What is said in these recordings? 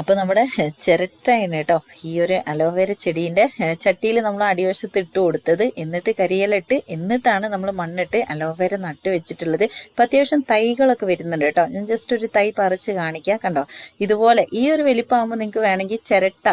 അപ്പോൾ നമ്മുടെ ചിരട്ടയാണ് കേട്ടോ ഈ ഒരു അലോവേര ചെടീന്റെ ചട്ടിയിൽ നമ്മൾ അടിവശത്ത് ഇട്ട് കൊടുത്തത്. എന്നിട്ട് കരിയിലിട്ട് എന്നിട്ടാണ് നമ്മൾ മണ്ണിട്ട് അലോവേര നട്ട് വെച്ചിട്ടുള്ളത്. ഇപ്പം അത്യാവശ്യം തൈകളൊക്കെ വരുന്നുണ്ട് കേട്ടോ. ഞാൻ ജസ്റ്റ് ഒരു തൈ പറിച്ച് കാണിക്കാം. കണ്ടോ? ഇതുപോലെ ഈ ഒരു വലിപ്പമാകുമ്പോൾ നിങ്ങൾക്ക് വേണമെങ്കിൽ ചിരട്ട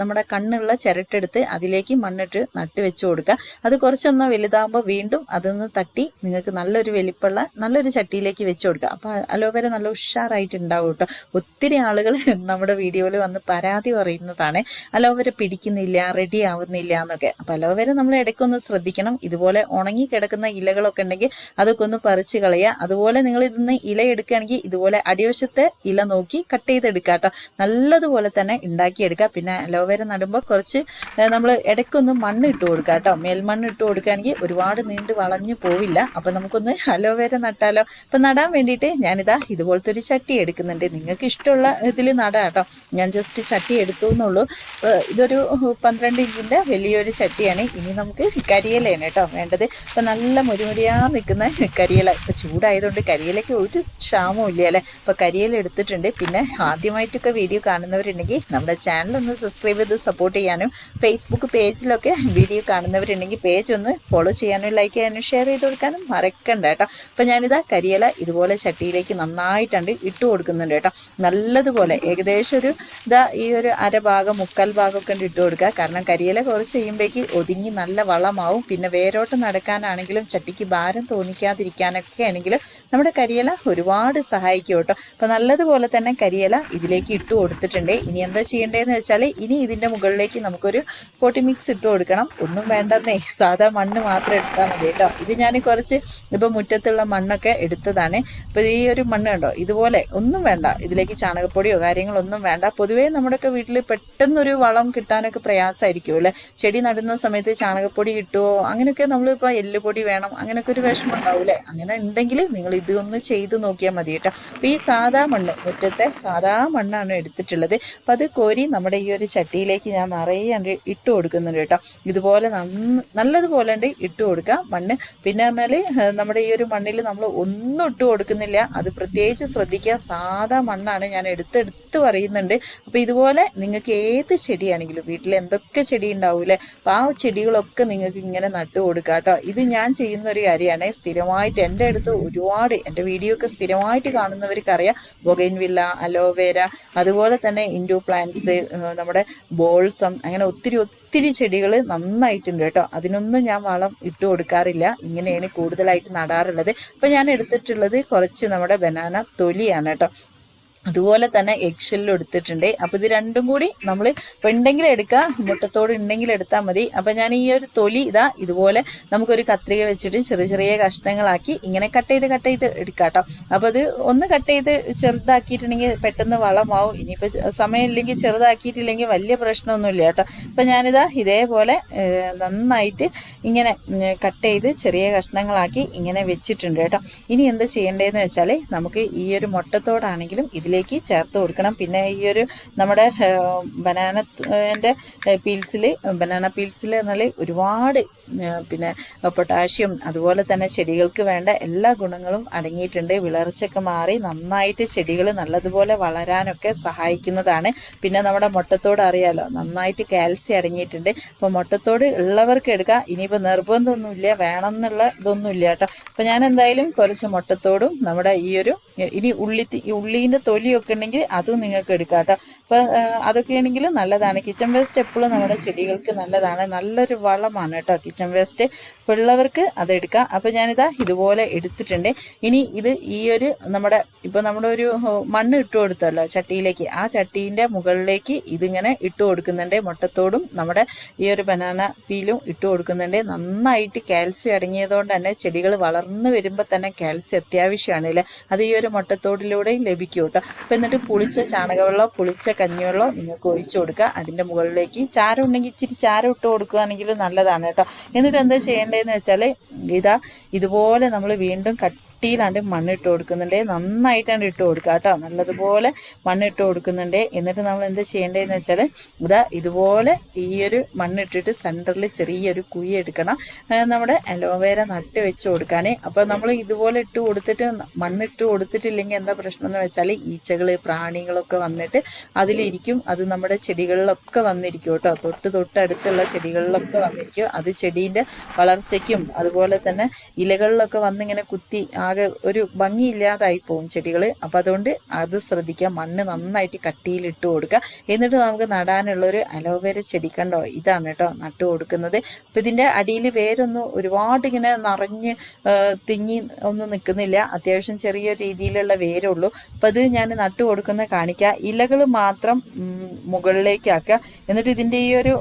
നമ്മുടെ കണ്ണുള്ള ചിരട്ട എടുത്ത് അതിലേക്ക് മണ്ണിട്ട് നട്ട് വെച്ച് കൊടുക്കുക. അത് കുറച്ചൊന്ന് വലുതാകുമ്പോൾ വീണ്ടും അതൊന്ന് തട്ടി നിങ്ങൾക്ക് നല്ലൊരു വലിപ്പമുള്ള നല്ലൊരു ചട്ടിയിലേക്ക് വെച്ച് കൊടുക്കുക. അപ്പോൾ അലോവേര നല്ല ഉഷാറായിട്ട് ഉണ്ടാവും കേട്ടോ. ഒത്തിരി ആളുകൾ നമ്മുടെ വീഡിയോയിൽ വന്ന് പരാതി പറയുന്നതാണ്. അലോവേര പിടിക്കുന്നില്ല റെഡി ആവുന്നില്ല എന്നൊക്കെ. അപ്പോൾ അലോവേര നമ്മൾ ഇടയ്ക്കൊന്ന് ശ്രദ്ധിക്കണം. ഇതുപോലെ ഉണങ്ങി കിടക്കുന്ന ഇലകളൊക്കെ ഉണ്ടെങ്കിൽ അതൊക്കെ ഒന്ന് പറിച്ച് കളയുക. അതുപോലെ നിങ്ങൾ ഇതിന്ന് ഇല എടുക്കുകയാണെങ്കിൽ ഇതുപോലെ അടിവശത്തെ ഇല നോക്കി കട്ട് ചെയ്തെടുക്കുക കേട്ടോ. നല്ലതുപോലെ തന്നെ ഉണ്ടാക്കിയെടുക്കുക. പിന്നെ അലോവേര നടുമ്പോൾ കുറച്ച് നമ്മൾ ഇടയ്ക്കൊന്ന് മണ്ണ് ഇട്ട് കൊടുക്കുക കേട്ടോ. മേൽമണ്ണ് ഇട്ട് കൊടുക്കുകയാണെങ്കിൽ ഒരുപാട് നീണ്ട് വളഞ്ഞു പോവില്ല. അപ്പം നമുക്കൊന്ന് അലോവേര നട്ടാലോ? അപ്പം നടാൻ വേണ്ടിയിട്ട് ഞാനിതാ ഇതുപോലത്തെ ഒരു ചട്ടി എടുക്കുന്നുണ്ട്. നിങ്ങൾക്ക് ഇഷ്ടമുള്ള ഇതിൽ നടാം ഞാൻ ജസ്റ്റ് ചട്ടി എടുത്തു എന്നുള്ളൂ ഇതൊരു പന്ത്രണ്ട് ഇഞ്ചിന്റെ വലിയൊരു ചട്ടിയാണ്. ഇനി നമുക്ക് കരിയിലയാണ് കേട്ടോ വേണ്ടത്. ഇപ്പം നല്ല മുരുമുരിയാ നിൽക്കുന്ന കരിയില. ഇപ്പം ചൂടായതുകൊണ്ട് കരിയിലയ്ക്ക് ഒരു ക്ഷാമവും ഇല്ല അല്ലേ? അപ്പോൾ കരിയില എടുത്തിട്ടുണ്ട്. പിന്നെ ആദ്യമായിട്ടൊക്കെ വീഡിയോ കാണുന്നവരുണ്ടെങ്കിൽ നമ്മുടെ ചാനൽ ഒന്ന് സബ്സ്ക്രൈബ് ചെയ്ത് സപ്പോർട്ട് ചെയ്യാനും ഫേസ്ബുക്ക് പേജിലൊക്കെ വീഡിയോ കാണുന്നവരുണ്ടെങ്കിൽ പേജ് ഒന്ന് ഫോളോ ചെയ്യാനും ലൈക്ക് ചെയ്യാനും ഷെയർ ചെയ്ത് കൊടുക്കാനും മറക്കണ്ട കേട്ടോ. അപ്പം ഞാനിതാ കരിയില ഇതുപോലെ ചട്ടിയിലേക്ക് നന്നായിട്ടുണ്ട് ഇട്ട് കൊടുക്കുന്നുണ്ട് കേട്ടോ. നല്ലതുപോലെ ഏകദേശം ഒരു ഇതാ ഈ ഒരു അരഭാഗം മുക്കാൽ ഭാഗമൊക്കെ ഇട്ട് കൊടുക്കുക. കാരണം കരിയില കുറച്ച് ചെയ്യുമ്പോഴേക്ക് ഒതുങ്ങി നല്ല വളമാവും. പിന്നെ വേരോട്ട് നടക്കാനാണെങ്കിലും ചട്ടിക്ക് ഭാരം തോന്നിക്കാതിരിക്കാനൊക്കെ ആണെങ്കിലും നമ്മുടെ കരിയില ഒരുപാട് സഹായിക്കും കേട്ടോ. അപ്പം നല്ലതുപോലെ തന്നെ കരിയില ഇതിലേക്ക് ഇട്ട് കൊടുത്തിട്ടുണ്ട്. ഇനി എന്താ ചെയ്യേണ്ടതെന്ന് വെച്ചാൽ ഇനി ഇതിന്റെ മുകളിലേക്ക് നമുക്കൊരു പോട്ടി മിക്സ് ഇട്ട് കൊടുക്കണം. ഒന്നും വേണ്ടെന്നേ. സാധാ മണ്ണ് മാത്രം എടുത്താൽ മതി കേട്ടോ. ഇത് ഞാൻ കുറച്ച് ഇപ്പം മുറ്റത്തുള്ള മണ്ണൊക്കെ എടുത്തതാണ്. അപ്പോൾ ഈ ഒരു മണ്ണ് കണ്ടോ? ഇതുപോലെ ഒന്നും വേണ്ട. ഇതിലേക്ക് ചാണകപ്പൊടിയോ കാര്യങ്ങളൊന്നും വേണ്ട. പൊതുവേ നമ്മുടെയൊക്കെ വീട്ടിൽ പെട്ടെന്നൊരു വളം കിട്ടാനൊക്കെ പ്രയാസമായിരിക്കും അല്ലെ? ചെടി നടുന്ന സമയത്ത് ചാണകപ്പൊടി കിട്ടുമോ അങ്ങനെയൊക്കെ നമ്മളിപ്പോൾ എല്ലുപൊടി വേണം അങ്ങനെയൊക്കെ ഒരു വിഷമം ഉണ്ടാവൂലെ അങ്ങനെ ഉണ്ടെങ്കിൽ നിങ്ങൾ ഇതൊന്ന് ചെയ്ത് നോക്കിയാൽ മതി കേട്ടോ. അപ്പോൾ ഈ സാധാ മണ്ണ് മുറ്റത്തെ സാധാ മണ്ണാണ് എടുത്തിട്ടുള്ളത്. അപ്പോൾ അത് കോരി നമ്മുടെ ഈ ഒരു ചട്ടിയിലേക്ക് ഞാൻ നിറയെ ഇട്ട് കൊടുക്കുന്നുണ്ട് കേട്ടോ. ഇതുപോലെ നല്ലതുപോലെ ഉണ്ട് ഇട്ട് കൊടുക്കുക മണ്ണ്. പിന്നെ പറഞ്ഞാൽ നമ്മുടെ ഈ ഒരു മണ്ണിൽ നമ്മൾ ഒന്നും ഇട്ട് കൊടുക്കുന്നില്ല. അത് പ്രത്യേകിച്ച് ശ്രദ്ധിക്കുക. സാധാ മണ്ണാണ് ഞാൻ എടുത്തെടുത്ത് പറയുന്നുണ്ട് അപ്പോൾ ഇതുപോലെ നിങ്ങൾക്ക് ഏത് ചെടിയാണെങ്കിലും വീട്ടിൽ എന്തൊക്കെ ചെടി ഉണ്ടാവൂലേ അപ്പോൾ ആ ചെടികളൊക്കെ നിങ്ങൾക്ക് ഇങ്ങനെ നട്ടു കൊടുക്കുക കേട്ടോ ഇത് ഞാൻ ചെയ്യുന്ന ഒരു കാര്യമാണ്. സ്ഥിരമായിട്ട് എന്റെ അടുത്ത് ഒരുപാട് എന്റെ വീഡിയോ ഒക്കെ സ്ഥിരമായിട്ട് കാണുന്നവർക്കറിയാം ബൊഗൈൻവില്ല അലോവേര അതുപോലെ തന്നെ ഇൻഡോ പ്ലാന്റ്സ് നമ്മുടെ ബോൾസം അങ്ങനെ ഒത്തിരി ഒത്തിരി ചെടികൾ നന്നായിട്ടുണ്ട് കേട്ടോ അതിനൊന്നും ഞാൻ വളം ഇട്ട് കൊടുക്കാറില്ല. ഇങ്ങനെയാണ് കൂടുതലായിട്ട് നടാറുള്ളത്. അപ്പം ഞാൻ എടുത്തിട്ടുള്ളത് കുറച്ച് നമ്മുടെ ബനാന തൊലിയാണ് കേട്ടോ അതുപോലെ തന്നെ എഗ്ഷെല്ലും എടുത്തിട്ടുണ്ട്. അപ്പോൾ ഇത് രണ്ടും കൂടി നമ്മൾ ഇപ്പൊ ഉണ്ടെങ്കിൽ എടുക്കുക മുട്ടത്തോട് ഉണ്ടെങ്കിൽ എടുത്താൽ മതി. അപ്പൊ ഞാൻ ഈ ഒരു തൊലി ഇതാ ഇതുപോലെ നമുക്കൊരു കത്രിക വെച്ചിട്ട് ചെറിയ ചെറിയ കഷ്ണങ്ങളാക്കി ഇങ്ങനെ കട്ട് ചെയ്ത് കട്ട് ചെയ്ത് എടുക്കാം കേട്ടോ അപ്പോൾ അത് ഒന്ന് കട്ട് ചെയ്ത് ചെറുതാക്കിയിട്ടുണ്ടെങ്കിൽ പെട്ടെന്ന് വളമാവും. ഇനിയിപ്പോൾ സമയമില്ലെങ്കിൽ ചെറുതാക്കിയിട്ടില്ലെങ്കിൽ വലിയ പ്രശ്നമൊന്നുമില്ല കേട്ടോ. അപ്പം ഞാനിതാ ഇതേപോലെ നന്നായിട്ട് ഇങ്ങനെ കട്ട് ചെയ്ത് ചെറിയ കഷ്ണങ്ങളാക്കി ഇങ്ങനെ വെച്ചിട്ടുണ്ട് കേട്ടോ. ഇനി എന്താ ചെയ്യേണ്ടതെന്ന് വെച്ചാൽ നമുക്ക് ഈ ഒരു മുട്ടത്തോടാണെങ്കിലും ഇതിലേക്ക് ചേർത്ത് കൊടുക്കണം. പിന്നെ ഈ ഒരു നമ്മുടെ ബനാന എന്റെ പീൽസിൽ ബനാന പീൽസിൽ എന്നാൽ ഒരുപാട് പിന്നെ പൊട്ടാഷ്യം അതുപോലെ തന്നെ ചെടികൾക്ക് വേണ്ട എല്ലാ ഗുണങ്ങളും അടങ്ങിയിട്ടുണ്ട്. വിളർച്ചയൊക്കെ മാറി നന്നായിട്ട് ചെടികൾ നല്ലതുപോലെ വളരാനൊക്കെ സഹായിക്കുന്നതാണ്. പിന്നെ നമ്മുടെ മുട്ടത്തോട് അറിയാലോ നന്നായിട്ട് കാൽസ്യം അടങ്ങിയിട്ടുണ്ട്. അപ്പോൾ മുട്ടത്തോട് ഉള്ളവർക്ക് എടുക്കാം. ഇനിയിപ്പോൾ നിർബന്ധമൊന്നുമില്ല വേണം എന്നുള്ള ഇതൊന്നുമില്ല കേട്ടോ. അപ്പോൾ ഞാൻ എന്തായാലും കുറച്ച് മുട്ടത്തോടും നമ്മുടെ ഈ ഒരു ഇനി ഉള്ളി ഉള്ളീന്റെ തൊലിയൊക്കെ ഉണ്ടെങ്കിൽ അതും നിങ്ങൾക്ക് എടുക്കാം കേട്ടോ. അപ്പോൾ അതൊക്കെ ആണെങ്കിൽ നല്ലതാണ്. കിച്ചൺ വേസ്റ്റ് എപ്പോഴും നമ്മുടെ ചെടികൾക്ക് നല്ലതാണ്. നല്ലൊരു വളമാണ് കേട്ടോ കിച്ചൺ വേസ്റ്റ് ഇപ്പോൾ ഉള്ളവർക്ക് അതെടുക്കാം അപ്പോൾ ഞാനിതാ ഇതുപോലെ എടുത്തിട്ടുണ്ട്. ഇനി ഇത് ഈ ഒരു നമ്മുടെ ഇപ്പോൾ നമ്മുടെ ഒരു മണ്ണ് ഇട്ട് കൊടുത്തല്ലോ ചട്ടിയിലേക്ക്. ആ ചട്ടീന്റെ മുകളിലേക്ക് ഇതിങ്ങനെ ഇട്ട് കൊടുക്കുന്നുണ്ട്. മുട്ടത്തോടും നമ്മുടെ ഈ ഒരു ബനാന പീലും ഇട്ട് കൊടുക്കുന്നുണ്ട്. നന്നായിട്ട് കാൽസ്യം അടങ്ങിയതുകൊണ്ട് തന്നെ ചെടികൾ വളർന്നു വരുമ്പോൾ തന്നെ കാൽസ്യം അത്യാവശ്യമാണ് അല്ലേ? അത് ഈ ഒരു മുട്ടത്തോടിലൂടെയും ലഭിക്കും കേട്ടോ. അപ്പം എന്നിട്ട് പുളിച്ച ചാണകവെള്ളമോ പുളിച്ച കഞ്ഞിവെള്ളമോ നിങ്ങൾക്ക് ഒഴിച്ചു കൊടുക്കുക അതിന്റെ മുകളിലേക്ക് ചാരം ഉണ്ടെങ്കിൽ ഇച്ചിരി ചാരം ഇട്ട് കൊടുക്കുകയാണെങ്കിൽ നല്ലതാണ് കേട്ടോ. എന്നിട്ട് എന്താ ചെയ്യേണ്ടതെന്ന് വെച്ചാൽ ഇതാ ഇതുപോലെ നമ്മൾ വീണ്ടും കട്ട് ചട്ടിയിലാണ്ട് മണ്ണിട്ട് കൊടുക്കുന്നുണ്ട്. നന്നായിട്ടാണ് ഇട്ട് കൊടുക്കുക കേട്ടോ. നല്ലതുപോലെ മണ്ണിട്ട് കൊടുക്കുന്നുണ്ട്. എന്നിട്ട് നമ്മൾ എന്ത് ചെയ്യേണ്ടതെന്ന് വെച്ചാൽ ഇതാ ഇതുപോലെ ഈ ഒരു മണ്ണിട്ടിട്ട് സെന്ററിൽ ചെറിയൊരു കുഴി എടുക്കണം. നമ്മുടെ അലോവേര നട്ട് വെച്ച് കൊടുക്കാൻ അപ്പോൾ നമ്മൾ ഇതുപോലെ ഇട്ട് കൊടുത്തിട്ട് മണ്ണിട്ട് കൊടുത്തിട്ടില്ലെങ്കിൽ എന്താ പ്രശ്നം എന്ന് വെച്ചാൽ ഈച്ചകൾ പ്രാണികളൊക്കെ വന്നിട്ട് അതിലിരിക്കും. അത് നമ്മുടെ ചെടികളിലൊക്കെ വന്നിരിക്കും കേട്ടോ. തൊട്ട് തൊട്ടടുത്തുള്ള ചെടികളിലൊക്കെ വന്നിരിക്കും. അത് ചെടീന്റെ വളർച്ചയ്ക്കും അതുപോലെ തന്നെ ഇലകളിലൊക്കെ വന്നിങ്ങനെ കുത്തി ആകെ ഒരു ഭംഗിയില്ലാതായി പോകും ചെടികൾ അപ്പം അതുകൊണ്ട് അത് ശ്രദ്ധിക്കുക. മണ്ണ് നന്നായിട്ട് കട്ടിയിലിട്ട് കൊടുക്കുക. എന്നിട്ട് നമുക്ക് നടാനുള്ളൊരു അലോവേര ചെടി കണ്ടോ? ഇതാണ് കേട്ടോ നട്ടു കൊടുക്കുന്നത്. അപ്പം ഇതിന്റെ അടിയിൽ വേരൊന്നും ഒരുപാട് ഇങ്ങനെ നിറഞ്ഞ് തിങ്ങി ഒന്നും നിൽക്കുന്നില്ല. അത്യാവശ്യം ചെറിയ രീതിയിലുള്ള വേരുള്ളൂ. അപ്പം അത് ഞാൻ നട്ടു കൊടുക്കുന്നത് കാണിക്കുക ഇലകൾ മാത്രം മുകളിലേക്കാക്കുക. എന്നിട്ട് ഇതിന്റെ ഈ ഒരു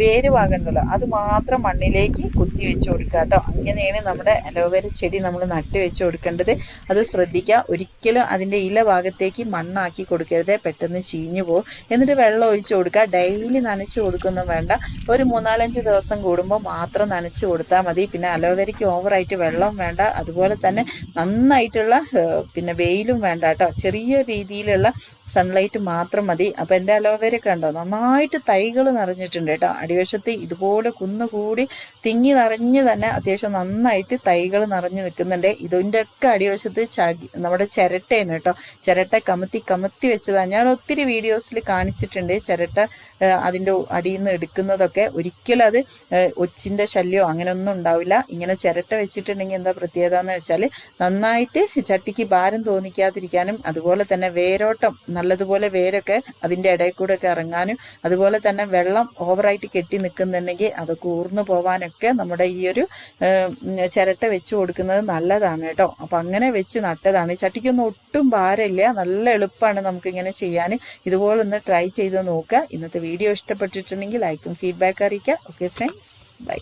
വേര് ഭാഗമുണ്ടല്ലോ അത് മാത്രം മണ്ണിലേക്ക് കുത്തി വെച്ച് കൊടുക്കുക കേട്ടോ. അങ്ങനെയാണ് നമ്മുടെ അലോവേര ചെടി നമ്മൾ നട്ട് വെച്ച് കൊടുക്കേണ്ടത്. അത് ശ്രദ്ധിക്കുക. ഒരിക്കലും അതിന്റെ ഇല ഭാഗത്തേക്ക് മണ്ണാക്കി കൊടുക്കരുത്. പെട്ടെന്ന് ചീഞ്ഞു പോകും. എന്നിട്ട് വെള്ളം ഒഴിച്ച് കൊടുക്കുക. ഡെയിലി നനച്ച് കൊടുക്കൊന്നും വേണ്ട. ഒരു മൂന്നാലഞ്ച് ദിവസം കൂടുമ്പോൾ മാത്രം നനച്ച് കൊടുത്താൽ മതി. പിന്നെ അലോവേരയ്ക്ക് ഓവറായിട്ട് വെള്ളം വേണ്ട. അതുപോലെ തന്നെ നന്നായിട്ടുള്ള പിന്നെ വെയിലും വേണ്ട കേട്ടോ. ചെറിയ രീതിയിലുള്ള സൺലൈറ്റ് മാത്രം മതി. അപ്പോൾ എന്റെ അലോവേര കണ്ടോ? നന്നായിട്ട് തൈകൾ നിറഞ്ഞിട്ടുണ്ട് കേട്ടോ. അടിവശത്ത് ഇതുപോലെ കുന്നുകൂടി തിങ്ങി നിറഞ്ഞ് തന്നെ അത്യാവശ്യം നന്നായിട്ട് തൈകൾ നിറഞ്ഞു നിൽക്കുന്നുണ്ട്. ഇതിന്റെ ഇതിന്റെ ഒക്കെ അടിവശത്ത് ചകി നമ്മുടെ ചിരട്ടയാണ് കേട്ടോ. ചിരട്ട കമത്തി കമത്തി വെച്ചതാണ് ഞാൻ ഒത്തിരി വീഡിയോസിൽ കാണിച്ചിട്ടുണ്ട് ചിരട്ട അതിന്റെ അടിയിൽ നിന്ന് എടുക്കുന്നതൊക്കെ. ഒരിക്കലും അത് ഒച്ചിന്റെ ശല്യമോ അങ്ങനെയൊന്നും ഉണ്ടാവില്ല. ഇങ്ങനെ ചിരട്ട വെച്ചിട്ടുണ്ടെങ്കിൽ എന്താ പ്രത്യേകത എന്ന് വെച്ചാൽ നന്നായിട്ട് ചട്ടിക്ക് ഭാരം തോന്നിക്കാതിരിക്കാനും അതുപോലെ തന്നെ വേരോട്ടം നല്ലതുപോലെ വേരൊക്കെ അതിന്റെ ഇടയിൽ കൂടെ ഒക്കെ ഇറങ്ങാനും അതുപോലെ തന്നെ വെള്ളം ഓവറായിട്ട് കെട്ടി നിൽക്കുന്നുണ്ടെങ്കിൽ അതൊക്കെ ഊർന്നു പോവാനൊക്കെ നമ്മുടെ ഈ ഒരു ചിരട്ട വെച്ചു കൊടുക്കുന്നത് നല്ലതാണ് കേട്ടോ. അപ്പം അങ്ങനെ വെച്ച് നട്ടതാണ്. ചട്ടിക്കൊന്നും ഒട്ടും ഭാരമില്ല. നല്ല എളുപ്പമാണ് നമുക്കിങ്ങനെ ചെയ്യാൻ. ഇതുപോലെ ഒന്ന് ട്രൈ ചെയ്ത് നോക്കുക. ഇന്നത്തെ വീഡിയോ ഇഷ്ടപ്പെട്ടിട്ടുണ്ടെങ്കിൽ ലൈക്കും ഫീഡ്ബാക്ക് അറിയിക്കുക. Okay friends bye